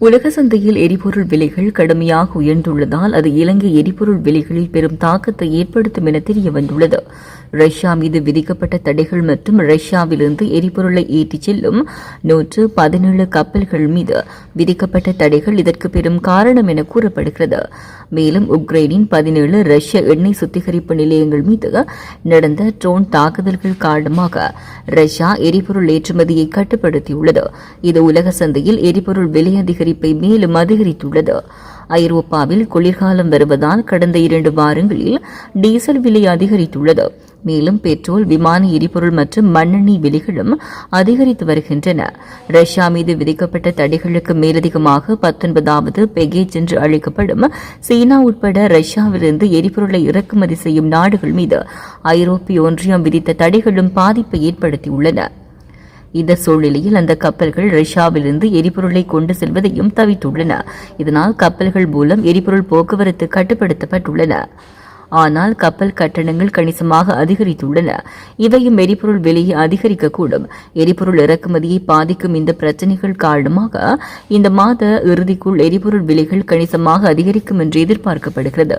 உலக சந்தையில் எரிபொருள் விலைகள் கடுமையாக உயர்ந்துள்ளதால் அது இலங்கை எரிபொருள் விலைகளில் பெரும் தாக்கத்தை ஏற்படுத்தும் என தெரிய வந்துள்ளது ரஷ்யா மீது விதிக்கப்பட்ட தடைகள் மற்றும் ரஷ்யாவிலிருந்து எரிபொருளை ஏற்றிச் செல்லும் நூற்று பதினேழு கப்பல்கள் மீது விதிக்கப்பட்ட தடைகள் இதற்கு பெரும் காரணம் என கூறப்படுகிறது. மேலும் உக்ரைனின் பதினேழு ரஷ்ய எண்ணெய் சுத்திகரிப்பு நிலையங்கள் மீது நடந்த ட்ரோன் தாக்குதல்கள் காரணமாக ரஷ்யா எரிபொருள் ஏற்றுமதியை கட்டுப்படுத்தியுள்ளது. இது உலக சந்தையில் எரிபொருள் விலை அதிகரிப்பை மேலும் அதிகரித்துள்ளது. ஐரோப்பாவில் குளிர்காலம் வருவதால் கடந்த இரண்டு வாரங்களில் டீசல் விலை அதிகரித்துள்ளது. மேலும் பெட்ரோல் விமான எரிபொருள் மற்றும் மண்ணெண்ணெய் விலைகளும் அதிகரித்து வருகின்றன. ரஷ்யா மீது விதிக்கப்பட்ட தடைகளுக்கு மேலதிகமாக பத்தொன்பதாவது பெகேஜ் என்று அழைக்கப்படும் சீனா உட்பட ரஷ்யாவிலிருந்து எரிபொருளை இறக்குமதி செய்யும் நாடுகள் மீது ஐரோப்பிய ஒன்றியம் விதித்த தடைகளும் பாதிப்பை ஏற்படுத்தியுள்ளன. இந்த சூழ்நிலையில் அந்த கப்பல்கள் ரஷ்யாவிலிருந்து எரிபொருளை கொண்டு செல்வதையும் தவித்துள்ளன இதனால் கப்பல்கள் மூலம் எரிபொருள் போக்குவரத்து கட்டுப்படுத்தப்பட்டுள்ளன. ஆனால் கப்பல் கட்டணங்கள் கணிசமாக அதிகரித்துள்ளன. இவையும் எரிபொருள் விலையை அதிகரிக்கக்கூடும். எரிபொருள் இறக்குமதியை பாதிக்கும் இந்த பிரச்சினைகள் காரணமாக இந்த மாத இறுதிக்குள் எரிபொருள் விலைகள் கணிசமாக அதிகரிக்கும் என்று எதிர்பார்க்கப்படுகிறது.